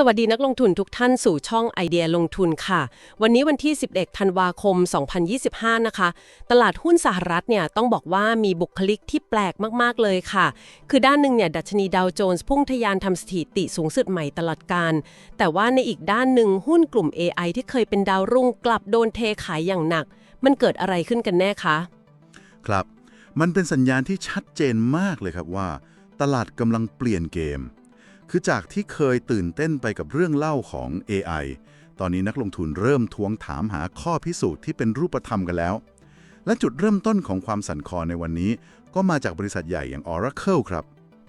สวัสดีนักลงทุนทุกท่านสู่ช่องไอเดียลงทุนค่ะ วันนี้วันที่ 11 ธันวาคม 2025 นะคะ ตลาดหุ้นสหรัฐเนี่ยต้องบอกว่ามีบุคลิกที่แปลกมาก ๆ เลยค่ะ คือด้านหนึ่งเนี่ยดัชนีดาวโจนส์พุ่งทะยานทำสถิติสูงสุดใหม่ตลอดการ แต่ว่าในอีกด้านหนึ่งหุ้นกลุ่ม AI ที่เคยเป็นดาวรุ่งกลับโดนเทขายอย่างหนัก มันเกิดอะไรขึ้นกันแน่คะ ครับ มันเป็นสัญญาณที่ชัดเจนมากเลยครับว่า ตลาดกำลังเปลี่ยนเกม คือจากที่เคยตื่นเต้นไปกับเรื่องเล่าของ AI ตอนนี้นักลงทุนเริ่มทวงถามหาข้อพิสูจน์ที่เป็นรูปธรรมกันแล้ว และจุดเริ่มต้นของความสั่นคลอนในวันนี้ ก็มาจากบริษัทใหญ่อย่าง Oracle ครับ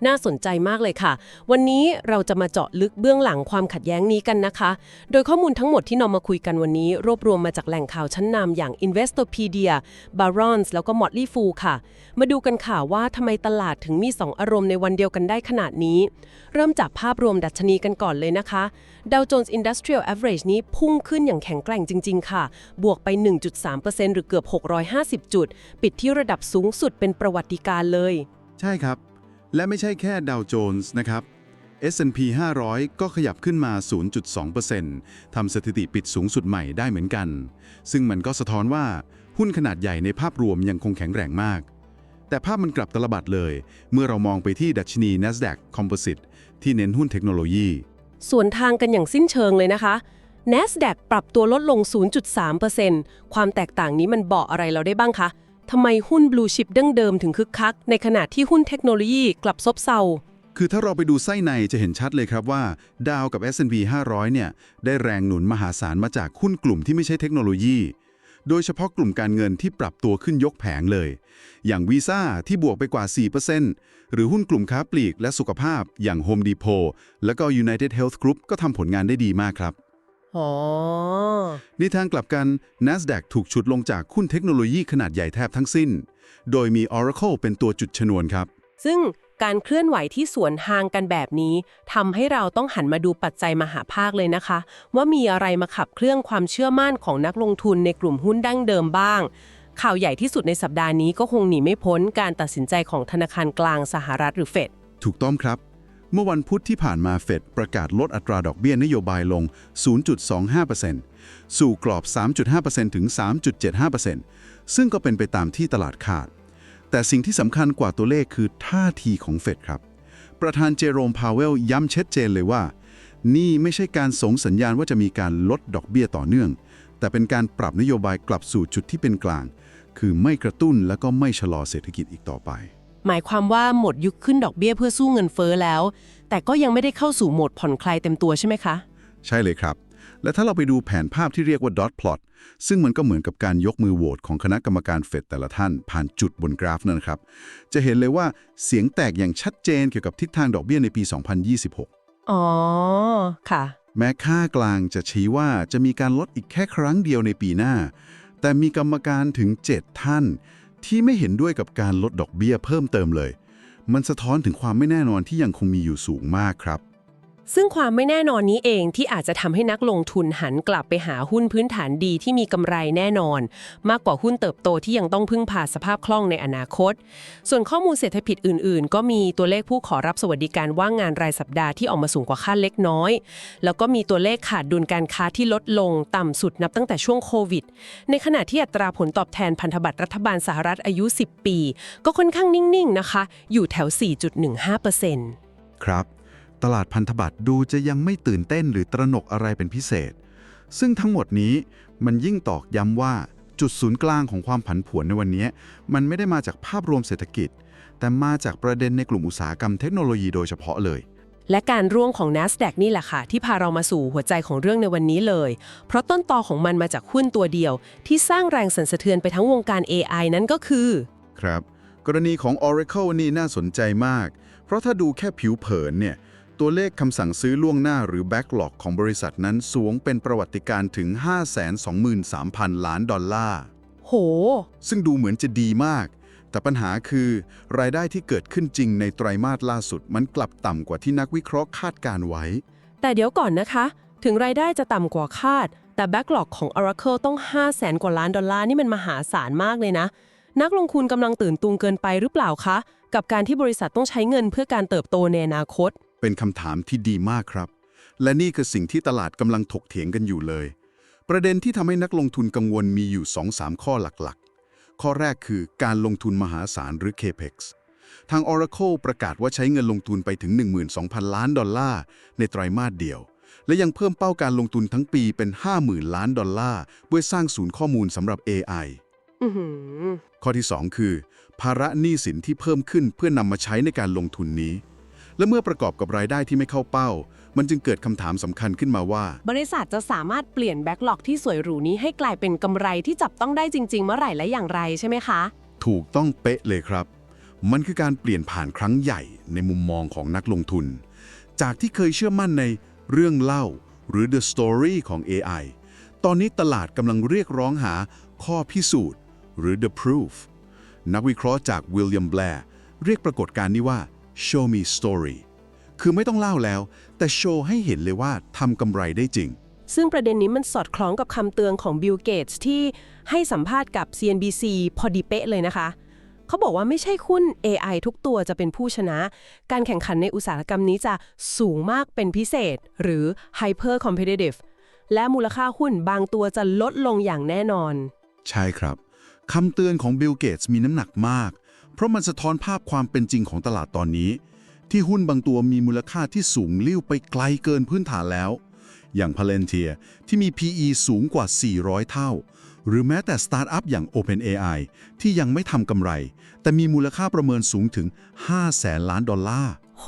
น่าสนใจมากเลยค่ะ วันนี้เราจะมาเจาะลึกเบื้องหลังความขัดแย้งนี้กันนะคะ โดยข้อมูลทั้งหมดที่นำมาคุยกันวันนี้ รวบรวมมาจากแหล่งข่าวชั้นนำอย่าง Investopedia, Barron's แล้วก็ Motley Fool ค่ะ มาดูกันค่ะว่าทำไมตลาดถึงมี 2 อารมณ์ในวันเดียวกันได้ขนาดนี้ เริ่มจากภาพรวมดัชนีกันก่อนเลยนะคะ Dow Jones Industrial Average นี้พุ่งขึ้นอย่างแข็งแกร่งจริง ๆ ค่ะ บวกไป 1.3%หรือเกือบ 650 จุด ปิดที่ระดับสูงสุดเป็นประวัติการเลย ใช่ครับ และไม่ใช่แค่ดาวโจนส์นะครับ S&P 500 ก็ขยับขึ้นมา 0.2%ทำสถิติปิดสูงสุดใหม่ได้เหมือนกัน ซึ่งมันก็สะท้อนว่าหุ้นขนาดใหญ่ในภาพรวมยังคงแข็งแรงมาก แต่ภาพมันกลับตลบัดเลย เมื่อเรามองไปที่ดัชนี NASDAQ Composite ที่เน้นหุ้นเทคโนโลยี ส่วนทางกันอย่างสิ้นเชิงเลยนะคะ NASDAQ ปรับตัวลดลง 0.3%ความแตกต่างนี้มันบอกอะไรเราได้บ้างคะ ทำไมหุ้นบลูชิปดั้งเดิมถึงคึกคัก ในขณะที่หุ้นเทคโนโลยีกลับซบเซา คือถ้าเราไปดูไส้ในจะเห็นชัดเลยครับว่า ดาวกับ S&P 500 เนี่ย ได้แรงหนุนมหาศาลมาจากหุ้นกลุ่มที่ไม่ใช่เทคโนโลยี โดยเฉพาะกลุ่มการเงินที่ปรับตัวขึ้นยกแผงเลย อย่างวีซ่าที่บวกไปกว่า 4%หรือหุ้นกลุ่มค้าปลีกและสุขภาพ อย่าง Home Depot แล้วก็ United Health Group ก็ทำผลงานได้ดีมากครับ อ๋อ ในทางกลับกัน NASDAQ ถูกฉุดลงจากหุ้นเทคโนโลยีขนาดใหญ่แทบทั้งสิ้น โดยมี Oracle เป็นตัวจุดชนวนครับ ซึ่งการเคลื่อนไหวที่สวนทางกันแบบนี้ทำให้เราต้องหันมาดูปัจจัยมหาภาคเลยนะคะ ว่ามีอะไรมาขับเคลื่อนความเชื่อมั่นของนักลงทุนในกลุ่มหุ้นดั้งเดิมบ้าง ข่าวใหญ่ที่สุดในสัปดาห์นี้ก็คงหนีไม่พ้นการตัดสินใจของธนาคารกลางสหรัฐหรือเฟดถูกต้องครับ เมื่อวันพุธที่ผ่านมาเฟดประกาศลดอัตราดอกเบี้ยนโยบายลง 0.25%สู่กรอบ 3.5%ถึง 3.75%ซึ่งก็เป็นไปตามที่ตลาดคาด แต่สิ่งที่สำคัญกว่าตัวเลขคือท่าทีของเฟดครับ ประธานเจโรมพาวเวลย้ำชัดเจนเลยว่า นี่ไม่ใช่การส่งสัญญาณว่าจะมีการลดดอกเบี้ยต่อเนื่อง แต่เป็นการปรับนโยบายกลับสู่จุดที่เป็นกลาง คือไม่กระตุ้นและก็ไม่ชะลอเศรษฐกิจอีกต่อไป หมายความว่าหมดยุคขึ้นดอกเบี้ยเพื่อสู้เงินเฟ้อแล้ว แต่ก็ยังไม่ได้เข้าสู่โหมดผ่อนคลายเต็มตัวใช่ไหมคะ ใช่เลยครับ และถ้าเราไปดูแผนภาพที่เรียกว่า dot plot ซึ่งมันก็เหมือนกับการยกมือโหวตของคณะกรรมการเฟดแต่ละท่านผ่านจุดบนกราฟนั่นนะครับ จะเห็นเลยว่าเสียงแตกอย่างชัดเจนเกี่ยวกับทิศทางดอกเบี้ยในปี 2026 อ๋อ ค่ะ แม้ค่ากลางจะชี้ว่าจะมีการลดอีกแค่ครั้งเดียวในปีหน้า แต่มีกรรมการถึง 7 ท่าน ที่ไม่เห็นด้วยกับการลดดอกเบี้ยเพิ่มเติมเลย มันสะท้อนถึงความไม่แน่นอนที่ยังคงมีอยู่สูงมากครับ ซึ่งความไม่แน่นอนนี้เองที่อาจจะทำให้นักลงทุนหันกลับไปหาหุ้นพื้นฐานดีที่มีกำไรแน่นอน มากกว่าหุ้นเติบโตที่ยังต้องพึ่งพาสภาพคล่องในอนาคต ส่วนข้อมูลเศรษฐกิจอื่น ๆ ก็มีตัวเลขผู้ขอรับสวัสดิการว่างงานรายสัปดาห์ที่ออกมาสูงกว่าคาดเล็กน้อย แล้วก็มีตัวเลขขาดดุลการค้าที่ลดลงต่ำสุดนับตั้งแต่ช่วงโควิด ในขณะที่อัตราผลตอบแทนพันธบัตรรัฐบาลสหรัฐอายุ 10 ปี ก็ค่อนข้างนิ่ง ๆ นะคะ อยู่แถว 4.15%ครับ ตลาดพันธบัตรดูจะยังไม่ตื่นเต้นหรือตระหนกอะไรเป็นพิเศษ ซึ่งทั้งหมดนี้มันยิ่งตอกย้ำว่าจุดศูนย์กลางของความผันผวนในวันนี้ มันไม่ได้มาจากภาพรวมเศรษฐกิจ แต่มาจากประเด็นในกลุ่มอุตสาหกรรมเทคโนโลยีโดยเฉพาะเลย และการร่วงของ NASDAQ นี่แหละค่ะ ที่พาเรามาสู่หัวใจของเรื่องในวันนี้เลย เพราะต้นตอของมันมาจากหุ้นตัวเดียว ที่สร้างแรงสั่นสะเทือนไปทั้งวงการ AI นั้นก็คือ ครับ กรณีของ Oracle นี่น่าสนใจมาก เพราะถ้าดูแค่ผิวเผินเนี่ย ตัวเลขคำสั่งซื้อล่วงหน้าหรือ Backlog ของบริษัทนั้นสูงเป็นประวัติการณ์ถึง 523,000 ล้านดอลลาร์ โห ซึ่งดูเหมือนจะดีมาก แต่ปัญหาคือ รายได้ที่เกิดขึ้นจริงในไตรมาสล่าสุดมันกลับต่ำกว่าที่นักวิเคราะห์คาดการไว้ แต่เดี๋ยวก่อนนะคะ ถึงรายได้จะต่ำกว่าคาด แต่ Backlog ของ Oracle ต้อง 5 0 0แสนกว่าล้านดอลลาร์นี่มันมหาศาลมากเลยนะ นักลงทุนกำลังตื่นตูงเกินไปหรือเปล่าคะ กับการที่บริษัทต้องใช้เงินเพื่อการเติบโตในอนาคต เป็นคำถามที่ดีมากครับ และนี่คือสิ่งที่ตลาดกำลังถกเถียงกันอยู่เลย ประเด็นที่ทำให้นักลงทุนกังวลมีอยู่ 2-3 ข้อหลักๆ ข้อแรกคือการลงทุนมหาศาลหรือ CAPEX ทาง Oracle ประกาศว่าใช้เงินลงทุนไปถึง 12,000 ล้านดอลลาร์ในไตรมาสเดียว และยังเพิ่มเป้าการลงทุนทั้งปีเป็น 50,000 ล้านดอลลาร์เพื่อสร้างศูนย์ข้อมูลสำหรับ AI อือหือข้อที่ 2 คือ ภาระหนี้สินที่เพิ่มขึ้นเพื่อนำมาใช้ในการลงทุนนี้ และเมื่อประกอบกับรายได้ที่ไม่เข้าเป้า มันจึงเกิดคำถามสำคัญขึ้นมาว่า บริษัทจะสามารถเปลี่ยนแบ็กหลอกที่สวยหรูนี้ให้กลายเป็นกำไรที่จับต้องได้จริง ๆ เมื่อไหร่และอย่างไรใช่ไหมคะ ถูกต้องเป๊ะเลยครับ มันคือการเปลี่ยนผ่านครั้งใหญ่ในมุมมองของนักลงทุน จากที่เคยเชื่อมั่นในเรื่องเล่า หรือ the story ของ AI ตอนนี้ตลาดกำลังเรียกร้องหาข้อพิสูจน์ หรือ the proof นักวิเคราะห์จากวิลเลียมแบร์เรียกปรากฏการณ์นี้ว่า show me story คือไม่ต้องเล่าแล้ว แต่โชว์ให้เห็นเลยว่าทำกำไรได้จริง ซึ่งประเด็นนี้มันสอดคล้องกับคำเตือนของบิลเกตส์ที่ให้สัมภาษณ์กับ CNBC พอดีเป๊ะเลยนะคะ เขาบอกว่าไม่ใช่หุ้น AI ทุกตัวจะเป็นผู้ชนะ การแข่งขันในอุตสาหกรรมนี้จะสูงมากเป็นพิเศษ หรือ hyper competitive และมูลค่าหุ้นบางตัวจะลดลงอย่างแน่นอน ใช่ครับคำเตือนของบิลเกตส์มีน้ำหนักมาก เพราะมันสะท้อนภาพความเป็นจริงของตลาดตอนนี้ ที่หุ้นบางตัวมีมูลค่าที่สูงลิ่วไปไกลเกินพื้นฐานแล้ว อย่าง Palantir ที่มี PE สูงกว่า 400 เท่า หรือแม้แต่สตาร์ทอัพอย่าง OpenAI ที่ยังไม่ทำกำไร แต่มีมูลค่าประเมินสูงถึง5แสนล้านดอลลาร์ โห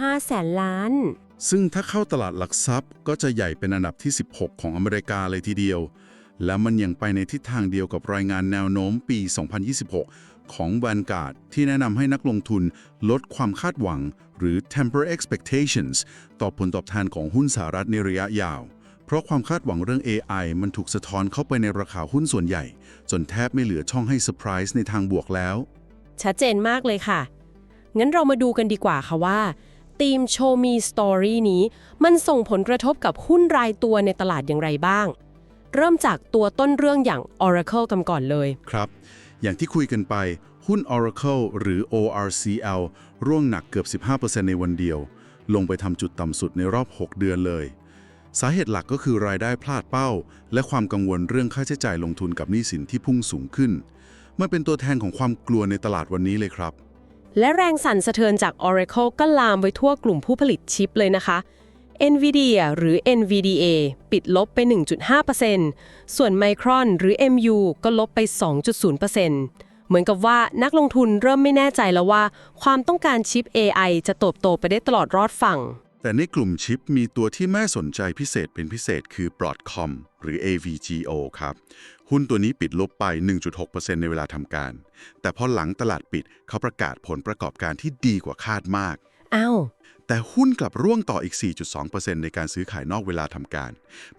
5แสนล้าน ซึ่งถ้าเข้าตลาดหลักทรัพย์ก็จะใหญ่เป็นอันดับที่ 16 ของอเมริกาเลยทีเดียว และมันยังไปในทิศทางเดียวกับรายงานแนวโน้มปี 2026 ของ Vanguard ที่แนะนำให้นักลงทุนลดความคาดหวัง หรือ temper expectations ต่อผลตอบแทนของหุ้นสหรัฐในระยะยาว เพราะความคาดหวังเรื่อง AI มันถูกสะท้อนเข้าไปในราคาหุ้นส่วนใหญ่ จนแทบไม่เหลือช่องให้เซอร์ไพรส์ในทางบวกแล้ว ชัดเจนมากเลยค่ะ งั้นเรามาดูกันดีกว่าค่ะว่าทีม Show Me Story นี้ มันส่งผลกระทบกับหุ้นรายตัวในตลาดอย่างไรบ้าง เริ่มจากตัวต้นเรื่องอย่าง Oracle กันก่อนเลยครับ อย่างที่คุยกันไป หุ้น Oracle หรือ ORCL ร่วงหนักเกือบ 15%ในวันเดียว ลงไปทำจุดต่ำสุดในรอบ 6 เดือนเลย สาเหตุหลักก็คือรายได้พลาดเป้า และความกังวลเรื่องค่าใช้จ่ายลงทุนกับหนี้สินที่พุ่งสูงขึ้น มันเป็นตัวแทนของความกลัวในตลาดวันนี้เลยครับ และแรงสั่นสะเทือนจาก Oracle ก็ลามไปทั่วกลุ่มผู้ผลิตชิปเลยนะคะ NVIDIA หรือ NVDA ปิดลบไป 1.5%ส่วน Micron หรือ MU ก็ลบไป 2.0%เหมือนกับว่านักลงทุนเริ่มไม่แน่ใจแล้วว่า ความต้องการชิป AI จะโตบโตไปได้ตลอดรอดฝั่ง แต่ในกลุ่มชิปมีตัวที่แม่สนใจพิเศษเป็นพิเศษคือ Broadcom หรือ AVGO ครับ หุ้นตัวนี้ปิดลบไป 1.6%ในเวลาทำการ แต่พอหลังตลาดปิดเขาประกาศผลประกอบการที่ดีกว่าคาดมาก อ้าวแต่หุ้นกลับร่วงต่ออีก 4.2%ในการซื้อขายนอกเวลาทำการ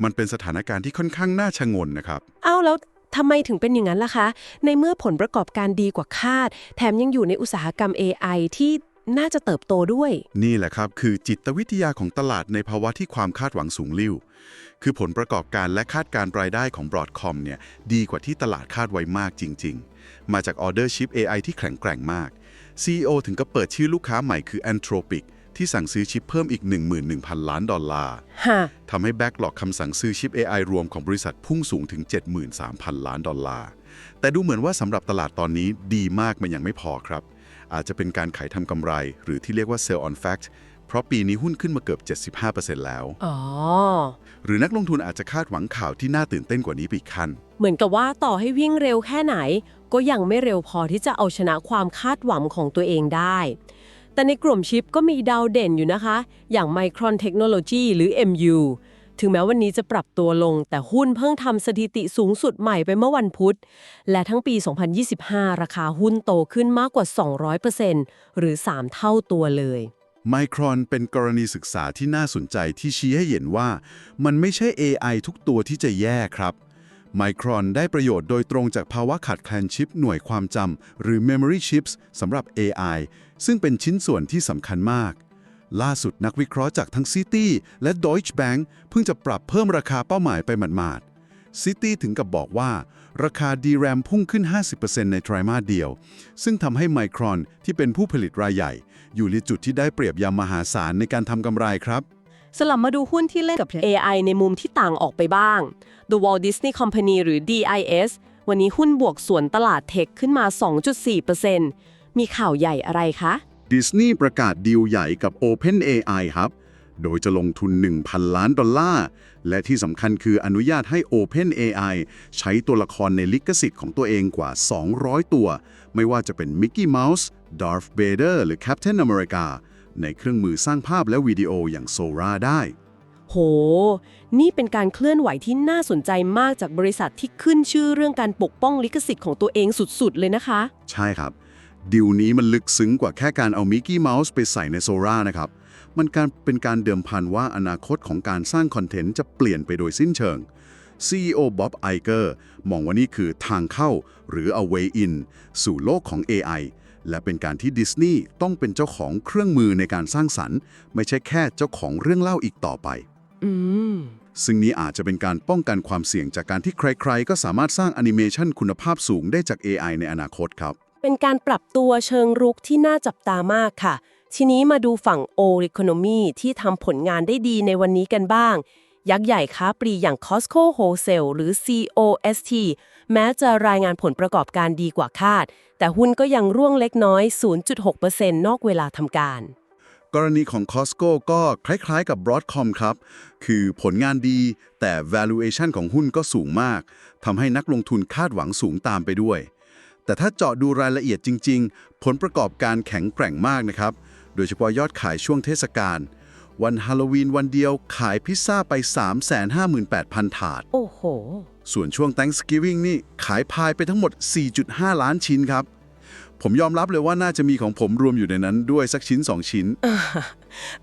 มันเป็นสถานการณ์ที่ค่อนข้างน่าชงนนะครับอ้าวแล้วทำไมถึงเป็นอย่างนั้นล่ะคะ ในเมื่อผลประกอบการดีกว่าคาด แถมยังอยู่ในอุตสาหกรรม AI ที่น่าจะเติบโตด้วย นี่แหละครับ คือจิตวิทยาของตลาดในภาวะที่ความคาดหวังสูงลิ่ว คือผลประกอบการและคาดการรายได้ของ Broadcom เนี่ยดีกว่าที่ตลาดคาดไว้มากจริง ๆ มาจากออเดอร์ชิป AI ที่แข็งแกร่งมาก CEO ถึงกับเปิดชื่อลูกค้าใหม่คือ Anthropic ที่สั่งซื้อชิปเพิ่มอีก 11,000 ล้านดอลลาร์ฮะทำให้แบ็กหลอกคำสั่งซื้อชิป AI รวมของบริษัทพุ่งสูงถึง 73,000 ล้านดอลลาร์ แต่ดูเหมือนว่าสำหรับตลาดตอนนี้ดีมากมันยังไม่พอครับ อาจจะเป็นการขายทำกำไร หรือที่เรียกว่า sell on fact เพราะปีนี้หุ้นขึ้นมาเกือบ 75%แล้ว อ๋อ หรือนักลงทุนอาจจะคาดหวังข่าวที่น่าตื่นเต้นกว่านี้ไปอีกขั้นเหมือนกับว่าต่อให้วิ่งเร็วแค่ไหน ก็ยังไม่เร็วพอที่จะเอาชนะความคาดหวังของตัวเองได้ แต่ในกลุ่มชิปก็มีดาวเด่นอยู่นะคะ อย่าง Micron Technology หรือ MU ถึงแม้วันนี้จะปรับตัวลง แต่หุ้นเพิ่งทำสถิติสูงสุดใหม่ไปเมื่อวันพุธ และทั้งปี 2025 ราคาหุ้นโตขึ้นมากกว่า 200%หรือ 3 เท่าตัวเลย ไมครอนเป็นกรณีศึกษาที่น่าสนใจที่ชี้ให้เห็นว่า มันไม่ใช่ AI ทุกตัวที่จะแย่ครับไมครอนได้ประโยชน์โดยตรงจากภาวะขาดแคลนชิปหน่วยความจำหรือ Memory Chips สำหรับ AI ซึ่งเป็นชิ้นส่วนที่สำคัญมาก ล่าสุดนักวิเคราะห์จากทั้ง City และ Deutsche Bank เพิ่งจะปรับเพิ่มราคาเป้าหมายไปหมาดๆ City ถึงกับบอกว่า ราคา DRAM พุ่งขึ้น 50%ในไตรมาสเดียว ซึ่งทำให้ไมครอนที่เป็นผู้ผลิตรายใหญ่ อยู่ในจุดที่ได้เปรียบอยางมหาศาลในการทำกำไรครับ สลับมาดูหุ้นที่เล่นกับ AI ในมุมที่ต่างออกไปบ้าง The Walt Disney Company หรือ DIS วันนี้หุ้นบวกส่วนตลาดเทคขึ้นมา 2.4%มีข่าวใหญ่อะไรคะดิสนีย์ประกาศดีลใหญ่กับ OpenAI ครับ โดยจะลงทุน 1,000 ล้านดอลลาร์ และที่สำคัญคืออนุญาตให้ OpenAI ใช้ตัวละครในลิขสิทธิ์ของตัวเองกว่า 200 ตัว ไม่ว่าจะเป็น Mickey Mouse Darth Vader หรือ Captain America ในเครื่องมือสร้างภาพและวิดีโออย่าง Sora ได้ โห นี่เป็นการเคลื่อนไหวที่น่าสนใจมากจากบริษัทที่ขึ้นชื่อเรื่องการปกป้องลิขสิทธิ์ของตัวเองสุดๆ เลยนะคะ ใช่ครับ ดิวนี้มันลึกซึ้งกว่าแค่การเอามิกกี้เมาส์ไปใส่ในโซรานะครับ มันการเป็นการเดิมพันว่าอนาคตของการสร้างคอนเทนต์จะเปลี่ยนไปโดยสิ้นเชิง CEO Bob Iger มองว่านี่คือทางเข้าหรือ a way in สู่โลกของ AI และเป็นการที่ดิสนีย์ต้องเป็นเจ้าของเครื่องมือในการสร้างสรรค์ ไม่ใช่แค่เจ้าของเรื่องเล่าอีกต่อไปอืมซึ่งนี้อาจจะเป็นการป้องกันความเสี่ยงจากการที่ใครๆ ก็สามารถสร้างแอนิเมชันคุณภาพสูงได้จาก AI ในอนาคตครับ เป็นการปรับตัวเชิงรุกที่น่าจับตามากค่ะ ทีนี้มาดูฝั่ง o e c o n o m y ที่ทำผลงานได้ดีในวันนี้กันบ้าง ยักษ์ใหญ่ค้าปลีอย่าง Costco Wholesale หรือ COST แม้จะรายงานผลประกอบการดีกว่าคาด แต่หุ้นก็ยังร่วงเล็กน้อย 0.6%นอกเวลาทำการ กรณีของ Costco ก็คล้ายๆกับ Broadcom ครับ คือผลงานดี แต่ valuation ของหุ้นก็สูงมากทำให้นักลงทุนคาดหวังสูงตามไปด้วย แต่ถ้าเจาะดูรายละเอียดจริง ๆ ผลประกอบการแข็งแกร่งมากนะครับ โดยเฉพาะยอดขายช่วงเทศกาล วันฮาโลวีนวันเดียวขายพิซซ่าไป 358,000 ถาด โอ้โห ส่วนช่วง Thanksgiving นี่ขายพายไปทั้งหมด 4.5 ล้านชิ้นครับ ผมยอมรับเลยว่าน่าจะมีของผมรวมอยู่ในนั้นด้วยสักชิ้น 2 ชิ้น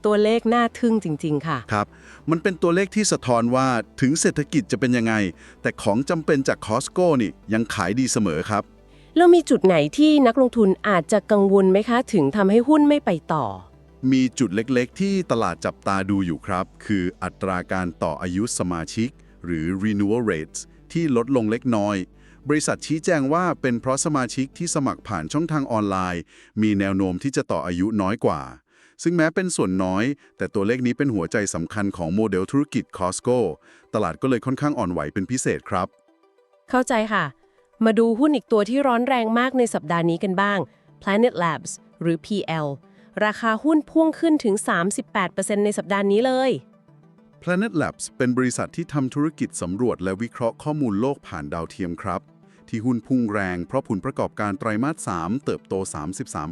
ตัวเลขน่าทึ่งจริง ๆ ค่ะ ครับ มันเป็นตัวเลขที่สะท้อนว่าถึงเศรษฐกิจจะเป็นยังไง แต่ของจำเป็นจากคอสโก้นี่ยังขายดีเสมอครับ แล้วมีจุดไหนที่นักลงทุนอาจจะกังวลไหมคะ ถึงทำให้หุ้นไม่ไปต่อ มีจุดเล็กๆ ที่ตลาดจับตาดูอยู่ครับ คืออัตราการต่ออายุสมาชิก หรือ renewal rates ที่ลดลงเล็กน้อย บริษัทชี้แจงว่าเป็นเพราะสมาชิกที่สมัครผ่านช่องทางออนไลน์ มีแนวโน้มที่จะต่ออายุน้อยกว่า ซึ่งแม้เป็นส่วนน้อย แต่ตัวเลขนี้เป็นหัวใจสำคัญของโมเดลธุรกิจ Costco ตลาดก็เลยค่อนข้างอ่อนไหวเป็นพิเศษครับ เข้าใจค่ะ มาดูหุ้นอีกตัวที่ร้อนแรงมากในสัปดาห์นี้กันบ้าง Planet Labs หรือ PL ราคาหุ้นพุ่งขึ้นถึง 38%ในสัปดาห์นี้เลย Planet Labs เป็นบริษัทที่ทำธุรกิจสำรวจและวิเคราะห์ข้อมูลโลกผ่านดาวเทียมครับ ที่หุ้นพุ่งแรงเพราะผลประกอบการไตรมาส 3 เติบโต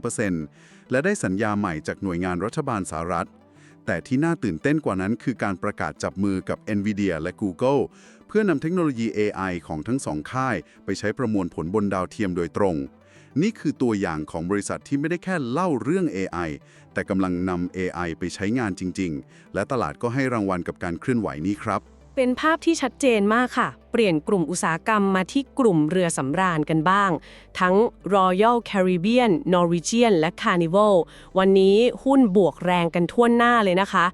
33%และได้สัญญาใหม่จากหน่วยงานรัฐบาลสหรัฐ แต่ที่น่าตื่นเต้นกว่านั้นคือการประกาศจับมือกับ NVIDIA และ Google พื่อนำเทคโนโลยี AI ของทั้งสองค่าย ไปใช้ประมวลผลบนดาวเทียมโดยตรง นี่คือตัวอย่างของบริษัทที่ไม่ได้แค่เล่าเรื่อง AI แต่กำลังนำ AI ไปใช้งานจริง ๆ และตลาดก็ให้รางวัลกับการเคลื่อนไหวนี้ครับ เป็นภาพที่ชัดเจนมากค่ะ เปลี่ยนกลุ่มอุตสาหกรรมมาที่กลุ่มเรือสำราญกันบ้าง ทั้ง Royal Caribbean Norwegian และ Carnival วันนี้หุ้นบวกแรงกันทั่วหน้าเลยนะคะ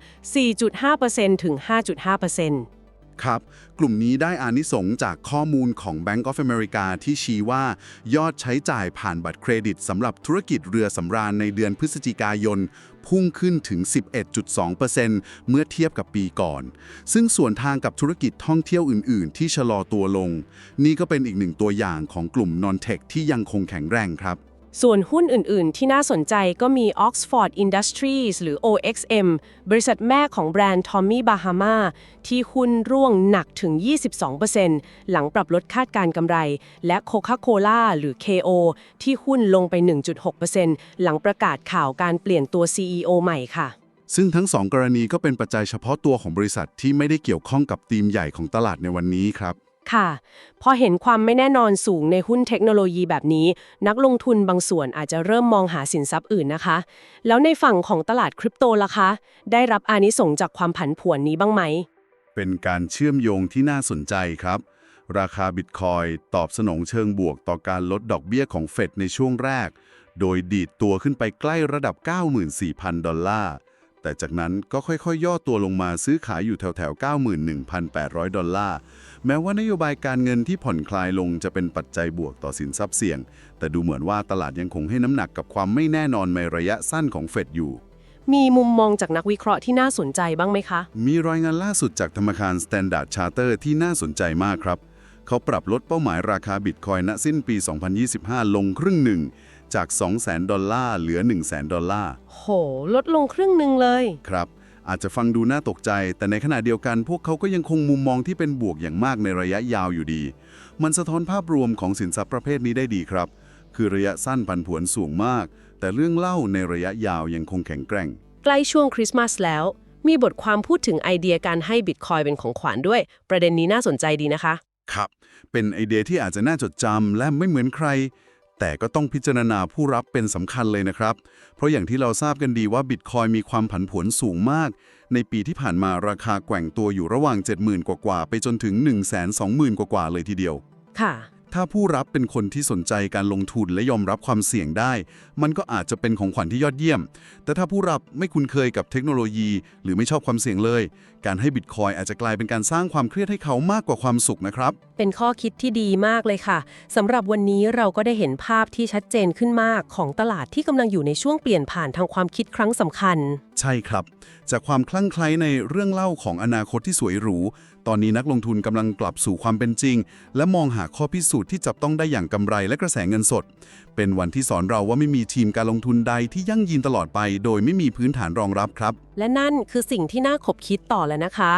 4.5%ถึง 5.5% ครับ กลุ่มนี้ได้อานิสงส์จากข้อมูลของ Bank of America ที่ชี้ว่า ยอดใช้จ่ายผ่านบัตรเครดิตสำหรับธุรกิจเรือสำราญในเดือนพฤศจิกายน พุ่งขึ้นถึง 11.2%เมื่อเทียบกับปีก่อน ซึ่งส่วนทางกับธุรกิจท่องเที่ยวอื่น ๆ ที่ชะลอตัวลง นี่ก็เป็นอีกหนึ่งตัวอย่างของกลุ่ม Non-Tech ที่ยังคงแข็งแรงครับ ส่วนหุ้นอื่น ๆ ที่น่าสนใจก็มี Oxford Industries หรือ OXM บริษัทแม่ของแบรนด์ Tommy Bahama ที่หุ้นร่วงหนักถึง 22%หลังปรับลดคาดการกำไร และ Coca-Cola หรือ KO ที่หุ้นลงไป 1.6%หลังประกาศข่าวการเปลี่ยนตัว CEO ใหม่ค่ะ ซึ่งทั้งสองกรณีก็เป็นปัจจัยเฉพาะตัวของบริษัทที่ไม่ได้เกี่ยวข้องกับธีมใหญ่ของตลาดในวันนี้ครับ ค่ะ พอเห็นความไม่แน่นอนสูงในหุ้นเทคโนโลยีแบบนี้ นักลงทุนบางส่วนอาจจะเริ่มมองหาสินทรัพย์อื่นนะคะ แล้วในฝั่งของตลาดคริปโตล่ะคะ ได้รับอานิสงจากความผันผวนนี้บ้างไหม เป็นการเชื่อมโยงที่น่าสนใจครับ ราคาบิตคอยตอบสนองเชิงบวกต่อการลดดอกเบี้ยของเฟดในช่วงแรก โดยดีดตัวขึ้นไปใกล้ระดับ 94,000 ดอลลาร์ แต่จากนั้นก็ค่อยๆ ย่อตัวลงมาซื้อขายอยู่แถวๆ 91,800 ดอลลาร์ แม้ว่านโยบายการเงินที่ผ่อนคลายลงจะเป็นปัจจัยบวกต่อสินทรัพย์เสี่ยง แต่ดูเหมือนว่าตลาดยังคงให้น้ำหนักกับความไม่แน่นอนในระยะสั้นของเฟดอยู่ มีมุมมองจากนักวิเคราะห์ที่น่าสนใจบ้างไหมคะ มีรายงานล่าสุดจากธนาคาร Standard Charter ที่น่าสนใจมากครับ เขาปรับลดเป้าหมายราคาบิตคอยน์ณสิ้นปี 2025 ลงครึ่งหนึ่ง จาก 200,000 ดอลลาร์เหลือ 100,000 ดอลลาร์ โห ลดลงครึ่งหนึ่งเลย ครับ อาจจะฟังดูน่าตกใจ แต่ในขณะเดียวกัน พวกเขาก็ยังคงมุมมองที่เป็นบวกอย่างมากในระยะยาวอยู่ดี มันสะท้อนภาพรวมของสินทรัพย์ประเภทนี้ได้ดีครับ คือระยะสั้นผันผวนสูงมาก แต่เรื่องเล่าในระยะยาวยังคงแข็งแกร่ง ใกล้ช่วงคริสต์มาสแล้ว มีบทความพูดถึงไอเดียการให้บิตคอยเป็นของขวัญด้วย ประเด็นนี้น่าสนใจดีนะคะ ครับ เป็นไอเดียที่อาจจะน่าจดจำและไม่เหมือนใคร แต่ก็ต้องพิจารณาผู้รับเป็นสำคัญเลยนะครับ เพราะอย่างที่เราทราบกันดีว่าบิตคอยมีความผันผวนสูงมาก ในปีที่ผ่านมาราคาแกว่งตัวอยู่ระหว่าง 70,000 กว่าๆ ไปจนถึง 120,000 กว่าๆ เลยทีเดียว ค่ะ ถ้าผู้รับเป็นคนที่สนใจการลงทุนและยอมรับความเสี่ยงได้ มันก็อาจจะเป็นของขวัญที่ยอดเยี่ยม แต่ถ้าผู้รับไม่คุ้นเคยกับเทคโนโลยี หรือไม่ชอบความเสี่ยงเลย การให้บิตคอยอาจจะกลายเป็นการสร้างความเครียดให้เขามากกว่าความสุขนะครับ เป็นข้อคิดที่ดีมากเลยค่ะสำหรับวันนี้เราก็ได้เห็นภาพที่ชัดเจนขึ้นมากของตลาดที่กำลังอยู่ในช่วงเปลี่ยนผ่านทางความคิดครั้งสำคัญ ใช่ครับ จากความคลั่งไคล้ในเรื่องเล่าของอนาคตที่สวยหรู ตอนนี้นักลงทุนกำลังกลับสู่ความเป็นจริง และมองหาข้อพิสูจน์ที่จับต้องได้อย่างกำไรและกระแสเงินสด เป็นวันที่สอนเราว่าไม่มีทีมการลงทุนใดที่ยั่งยืนตลอดไป โดยไม่มีพื้นฐานรองรับครับ และนั่นคือสิ่งที่น่าขบคิดต่อแล้วนะคะ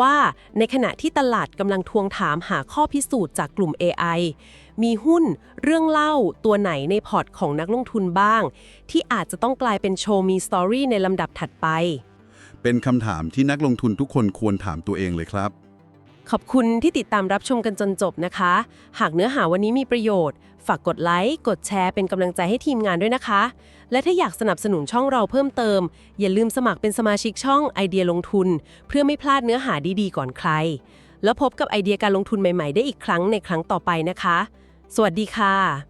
ว่าในขณะที่ตลาดกำลังทวงถามหาข้อพิสูจน์จากกลุ่ม AI มีหุ้นเรื่องเล่าตัวไหนในพอร์ตของนักลงทุนบ้าง ที่อาจจะต้องกลายเป็นโชว์มีสตอรี่ในลำดับถัดไปเป็นคำถามที่นักลงทุนทุกคนควรถามตัวเองเลยครับ ขอบคุณที่ติดตามรับชมกันจนจบนะคะ หากเนื้อหาวันนี้มีประโยชน์ ฝากกดไลค์ กดแชร์เป็นกำลังใจให้ทีมงานด้วยนะคะ และถ้าอยากสนับสนุนช่องเราเพิ่มเติม อย่าลืมสมัครเป็นสมาชิกช่องไอเดียลงทุน เพื่อไม่พลาดเนื้อหาดีๆก่อนใคร แล้วพบกับไอเดียการลงทุนใหม่ๆ ได้อีกครั้งในครั้งต่อไปนะคะ สวัสดีค่ะ